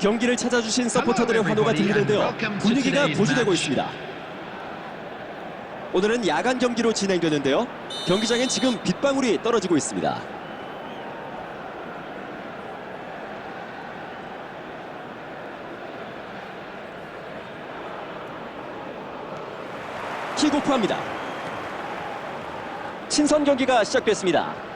경기를 찾아주신 서포터들의 환호가 들리는데요. 분위기가 고조되고 있습니다. 오늘은 야간 경기로 진행되는데요. 경기장엔 지금 빗방울이 떨어지고 있습니다. 킥오프합니다. 친선 경기가 시작됐습니다.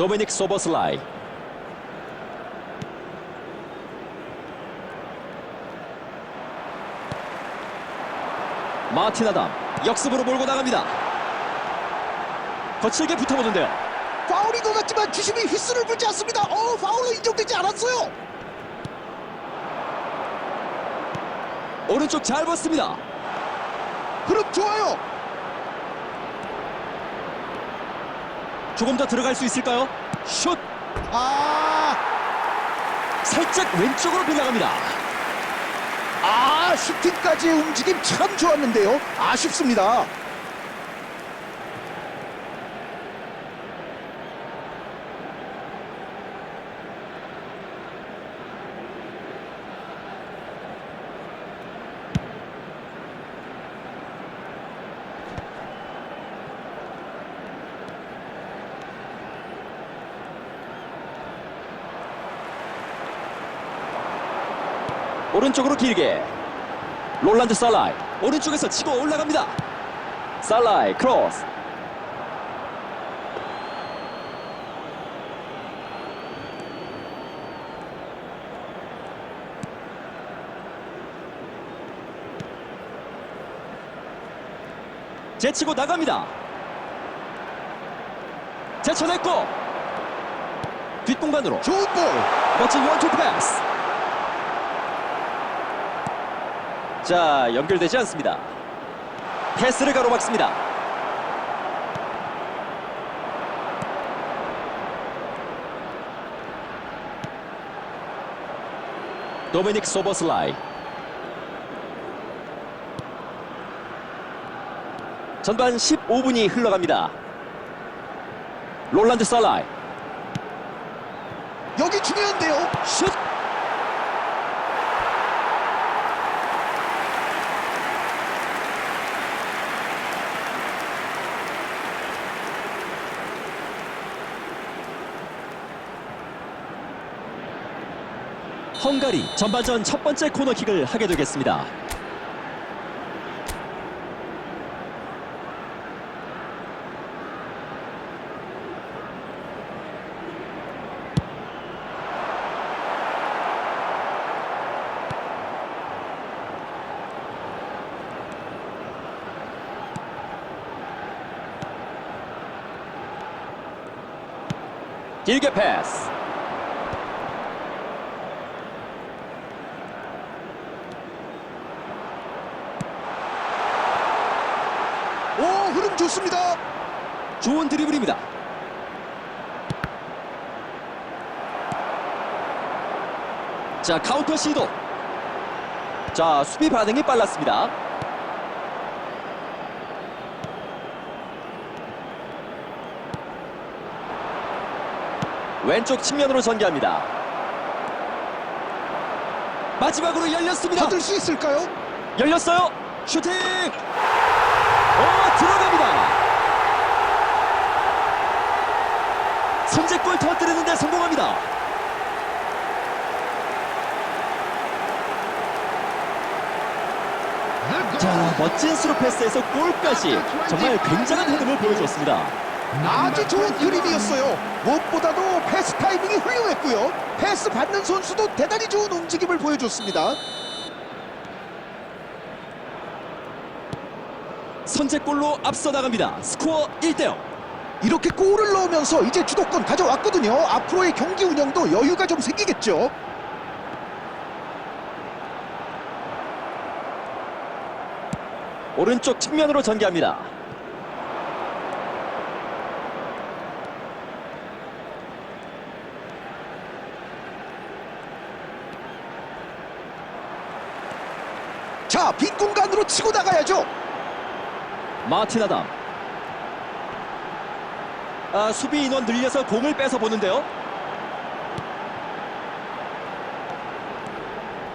도미닉 소버슬라이 마틴 아담 역습으로 몰고 나갑니다. 거칠게 붙어보는데요. 파울인 것 같지만 주심이 휘슬을 불지 않습니다. 어, 파울로 인정되지 않았어요. 오른쪽 잘 봤습니다. 흐름 좋아요. 조금 더 들어갈 수 있을까요? 슛 아, 살짝 왼쪽으로 빗나갑니다. 아, 슈팅까지의 움직임 참 좋았는데요. 아쉽습니다. 오른쪽으로 길게 롤란드 살라이 오른쪽에서 치고 올라갑니다. 살라이 크로스 제치고 나갑니다. 제쳐냈고 뒷공간으로 좋은 볼. 멋진 원투 패스. 자, 연결되지 않습니다. 패스를 가로막습니다. 도미닉 소버슬라이 전반 15분이 흘러갑니다. 롤란드 살라이 여기 중요한데요. 슛 헝가리 전반전 첫 번째 코너킥을 하게 되겠습니다. 길게 패스. 오, 흐름 좋습니다. 좋은 드리블입니다. 자, 카운터 시도. 자, 수비 반응이 빨랐습니다. 왼쪽 측면으로 전개합니다. 마지막으로 열렸습니다. 받을 수 있을까요? 열렸어요. 슈팅. 어 들어갑니다. 선제골 터뜨리는데 성공합니다. 자 멋진 스루 패스에서 골까지 정말 굉장한 흐름을 보여줬습니다. 아주 좋은 그림이었어요. 무엇보다도 패스 타이밍이 훌륭했고요. 패스 받는 선수도 대단히 좋은 움직임을 보여줬습니다. 선제골로 앞서 나갑니다. 스코어 1대0. 이렇게 골을 넣으면서 이제 주도권 가져왔거든요. 앞으로의 경기 운영도 여유가 좀 생기겠죠. 오른쪽 측면으로 전개합니다. 자, 빈 공간으로 치고 나가야죠. 마틴 아담 아, 수비 인원 늘려서 공을 뺏어 보는데요.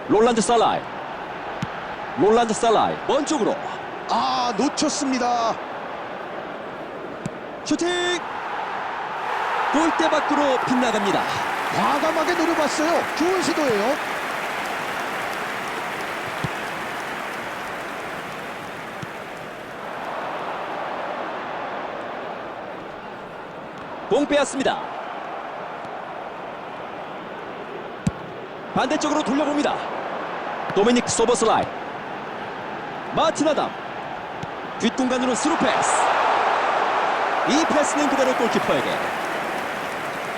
롤란드 살라이. 롤란드 살라이 먼 쪽으로 아 놓쳤습니다. 슈팅. 골대 밖으로 빗나갑니다. 과감하게 노려봤어요. 좋은 시도예요. 공 빼앗습니다. 반대쪽으로 돌려봅니다. 도미닉 소버슬라이. 마틴 아담. 뒷공간으로 스루 패스. 이 패스는 그대로 골키퍼에게.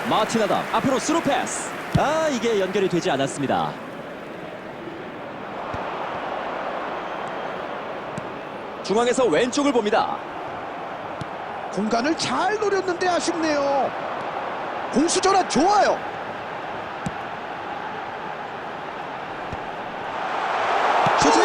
마틴 아담 앞으로 스루 패스. 아 이게 연결이 되지 않았습니다. 중앙에서 왼쪽을 봅니다. 공간을 잘 노렸는데 아쉽네요. 공수 전환 좋아요. 슈팅!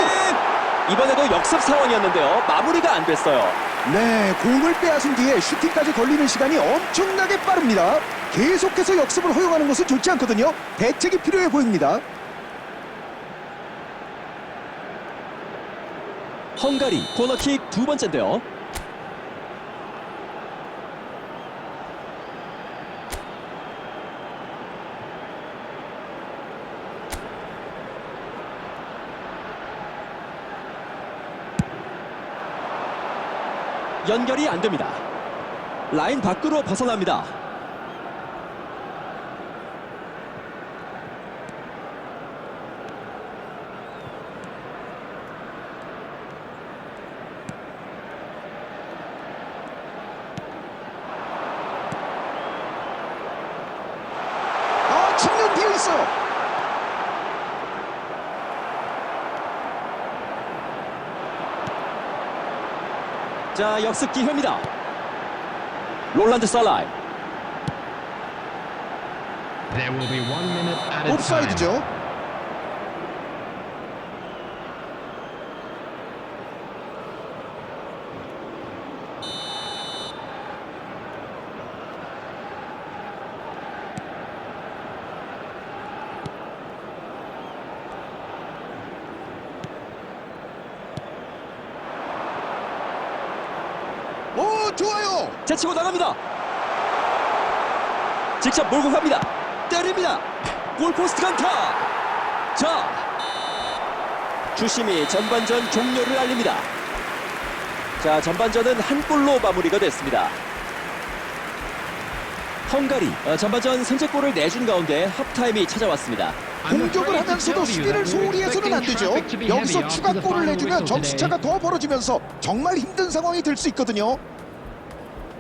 이번에도 역습 상황이었는데요. 마무리가 안 됐어요. 네, 공을 빼앗은 뒤에 슈팅까지 걸리는 시간이 엄청나게 빠릅니다. 계속해서 역습을 허용하는 것은 좋지 않거든요. 대책이 필요해 보입니다. 헝가리 코너킥 두 번째인데요. 연결이 안 됩니다. 라인 밖으로 벗어납니다. 아, 측면 비어 있어요. 자 역습 기회입니다. 롤란드 살라이. 옵사이드죠. 오, 좋아요. 제치고 나갑니다. 직접 몰고 갑니다. 때립니다. 골포스트 강타. 자, 주심이 전반전 종료를 알립니다. 자, 전반전은 한 골로 마무리가 됐습니다. 헝가리 어, 전반전 선제골을 내준 가운데 합타임이 찾아왔습니다. 공격을 하면서도 수비를 소홀히 해서는 안 되죠. 여기서 추가골을 내주면 점수차가 더 벌어지면서 정말 힘든 상황이 될 수 있거든요.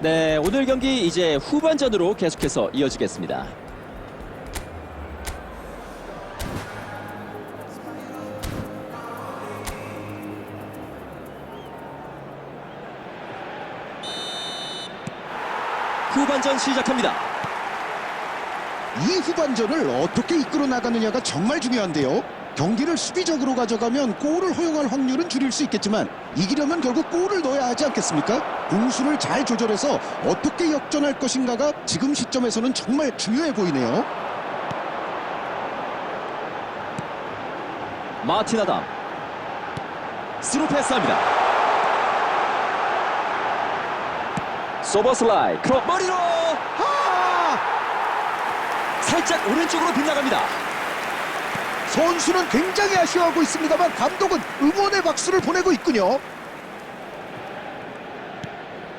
네, 오늘 경기 이제 후반전으로 계속해서 이어지겠습니다. 후반전 시작합니다. 이 후반전을 어떻게 이끌어 나가느냐가 정말 중요한데요. 경기를 수비적으로 가져가면 골을 허용할 확률은 줄일 수 있겠지만 이기려면 결국 골을 넣어야 하지 않겠습니까? 공수를 잘 조절해서 어떻게 역전할 것인가가 지금 시점에서는 정말 중요해 보이네요. 마틴 아담 스루 패스합니다. 소버슬라이 크로 머리로 하! 살짝 오른쪽으로 빗나갑니다. 선수는 굉장히 아쉬워하고 있습니다만 감독은 응원의 박수를 보내고 있군요.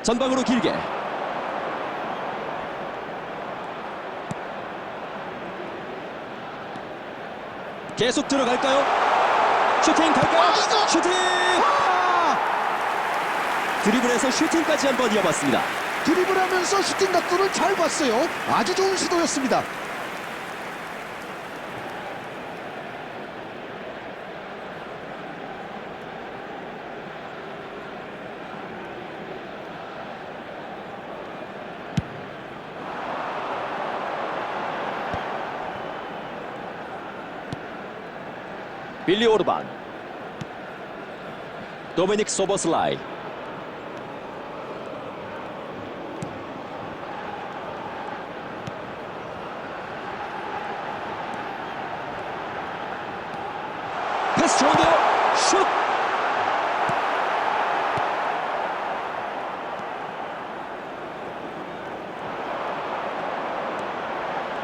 전방으로 길게 계속 들어갈까요? 슈팅 갈까요? 슈팅! 하! 드리블에서 슈팅까지 한번 이어봤습니다. 드리블하면서 슈팅 각도를 잘 봤어요. 아주 좋은 시도였습니다. Billy Orban. Dominic Soboslai.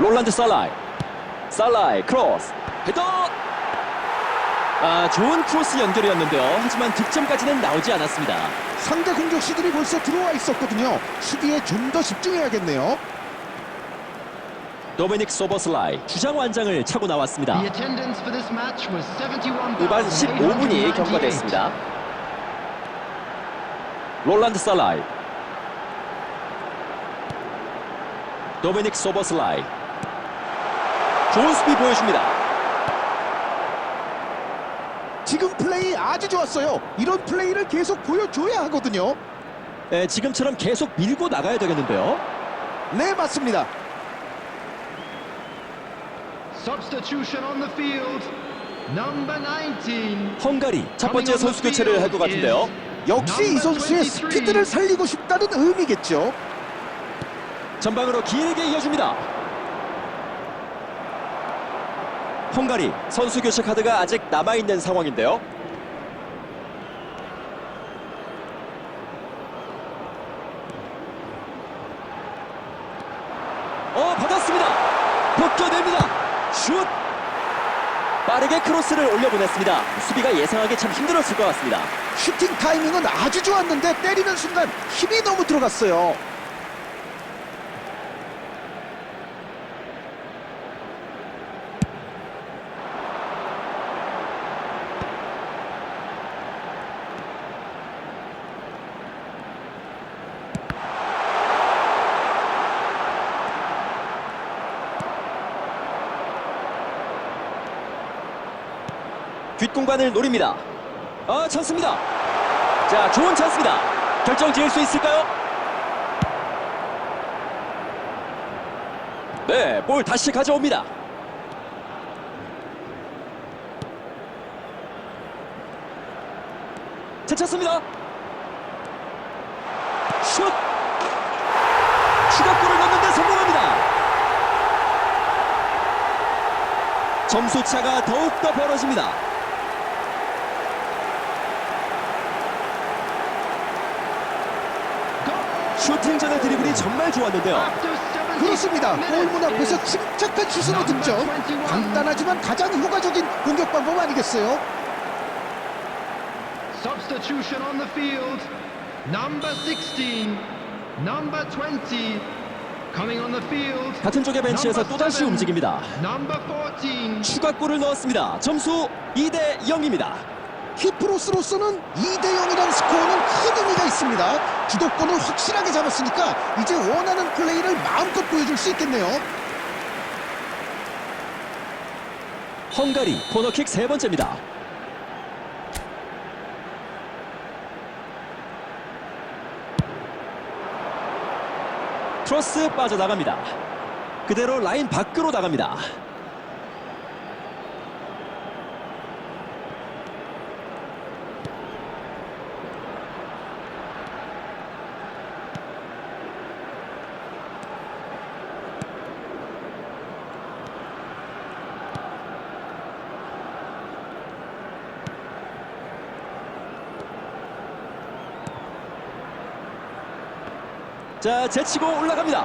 Roland Salai. Salai, cross. Hit on! 아, 좋은 크로스 연결이었는데요. 하지만 득점까지는 나오지 않았습니다. 상대 공격 시들이 벌써 들어와 있었거든요. 수비에 좀 더 집중해야겠네요. 도미닉 소버슬라이 주장 완장을 차고 나왔습니다. The attendance for this match was 71,898. 후반 15분이 경과됐습니다. 롤란드 살라이 도미닉 소버슬라이 좋은 수비 보여줍니다. 지금 플레이 아주 좋았어요. 이런 플레이를 계속 보여줘야 하거든요. 네, 지금처럼 계속 밀고 나가야 되겠는데요. 네, 맞습니다. Substitution on the field. Number 19. 헝가리 첫 번째 선수 교체를 할 것 같은데요. 역시 이 선수의 스피드를 살리고 싶다는 의미겠죠. 전방으로 길게 이어줍니다. 헝가리 선수 교체 카드가 아직 남아있는 상황인데요. 어 받았습니다. 벗겨냅니다. 슛. 빠르게 크로스를 올려보냈습니다. 수비가 예상하기 참 힘들었을 것 같습니다. 슈팅 타이밍은 아주 좋았는데 때리는 순간 힘이 너무 들어갔어요. 뒷공간을 노립니다. 아 찬스입니다. 자 좋은 찬스입니다. 결정 지을 수 있을까요? 네, 볼 다시 가져옵니다. 제쳤습니다. 슛! 추가골을 넣는데 성공합니다. 점수 차가 더욱더 벌어집니다. 슈팅 전의 드리블이 정말 좋았는데요. 그렇습니다. 골문 앞에서 침착한 슛으로 득점. 간단하지만 가장 효과적인 공격 방법 아니겠어요? Substitution on the field. Number 16. Number 20. Coming on the field. 같은 쪽의 벤치에서 또다시 움직입니다. Number 14. 추가골을 넣었습니다. 점수 2대 0입니다. 키프로스로서는 2대 0이라는 스코어는 큰 의미가 있습니다. 주도권을 확실하게 잡았으니까 이제 원하는 플레이를 마음껏 보여줄 수 있겠네요. 헝가리 코너킥 세 번째입니다. 크로스 빠져나갑니다. 그대로 라인 밖으로 나갑니다. 자, 제치고 올라갑니다.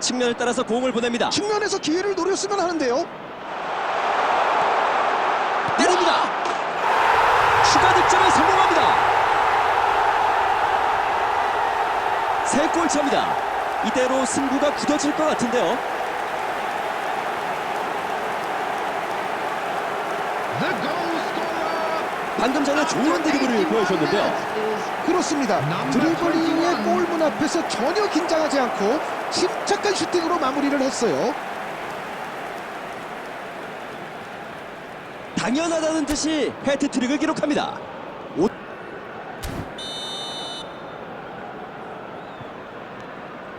측면을 따라서 공을 보냅니다. 측면에서 기회를 노렸으면 하는데요. 때립니다. 추가 득점에 성공합니다. 세 골 차입니다. 이대로 승부가 굳어질 것 같은데요. 방금 전에 좋은 드리블을 보여줬는데요. 그렇습니다. 드리블링의 골문 앞에서 전혀 긴장하지 않고 침착한 슈팅으로 마무리를 했어요. 당연하다는 듯이 해트트릭을 기록합니다. 오-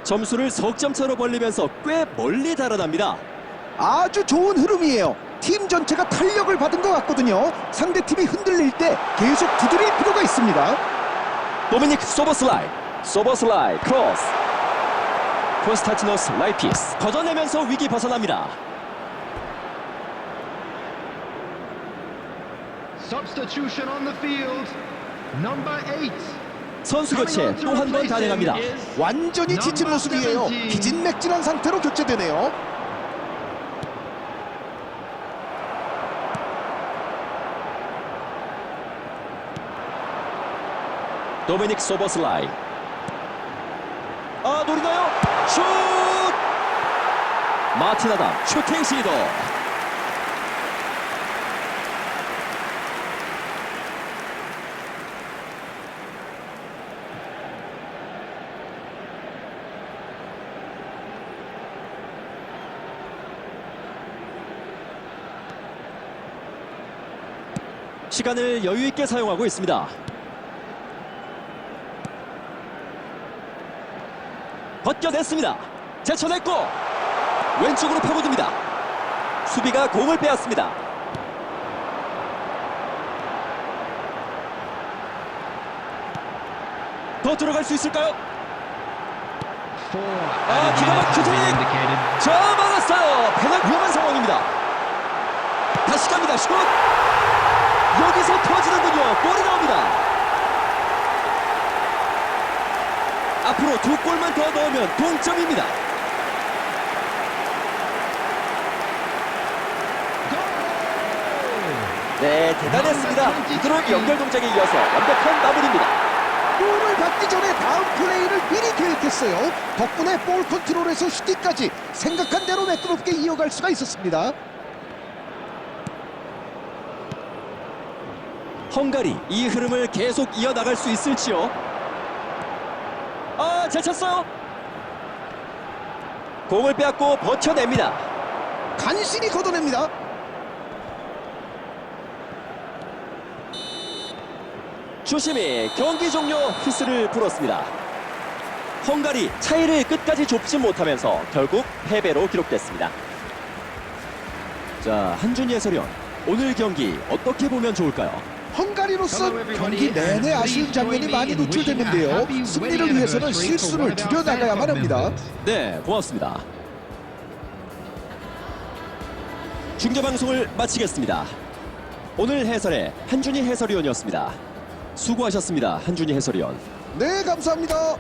점수를 석점 차로 벌리면서 꽤 멀리 달아납니다. 아주 좋은 흐름이에요. 팀 전체가 탄력을 받은 것 같거든요. 상대팀이 흔들릴 때 계속 두드릴 필요가 있습니다. 도미닉 소버슬라이 소버슬라이 크로스 코스타티노스 라이피스 걷어내면서 위기 벗어납니다 Substitution on the field. Number eight. 선수 교체 또 한 번 단행합니다. 완전히 지친 모습이에요. 기진맥진한 상태로 교체되네요. 도미닉 소버슬라이. 아 노리나요? 슛! 마틴 아담 슈팅 시도. 시간을 여유 있게 사용하고 있습니다. 벗겨냈습니다. 제쳐냈고 왼쪽으로 파고듭니다. 수비가 공을 빼앗습니다. 더 들어갈 수 있을까요? 아, 기가 막히지. 자 막았어요. 페널 위험한 상황입니다. 다시 갑니다. 슛. 여기서 터지는군요. 골이 나옵니다. 앞으로 두 골만 더 넣으면 동점입니다. 네, 대단했습니다. 부드러운 연결 동작에 이어서 완벽한 마무리입니다. 골을 받기 전에 다음 플레이를 미리 계획했어요. 덕분에 볼 컨트롤에서 슈팅까지 생각한 대로 매끄럽게 이어갈 수가 있었습니다. 헝가리 이 흐름을 계속 이어나갈 수 있을지요? 찼어요. 공을 빼앗고 버텨냅니다. 간신히 걷어냅니다. 주심이 경기 종료 휘슬을 불었습니다. 헝가리 차이를 끝까지 좁지 못하면서 결국 패배로 기록됐습니다. 자, 한준희 해설위원. 오늘 경기 어떻게 보면 좋을까요? 헝가리로선 경기 내내 아쉬운 장면이 많이 노출됐는데요. 승리를 위해서는 실수를 줄여나가야만 합니다. 네, 고맙습니다. 중계방송을 마치겠습니다. 오늘 해설의 한준희 해설위원이었습니다. 수고하셨습니다. 한준희 해설위원. 네, 감사합니다.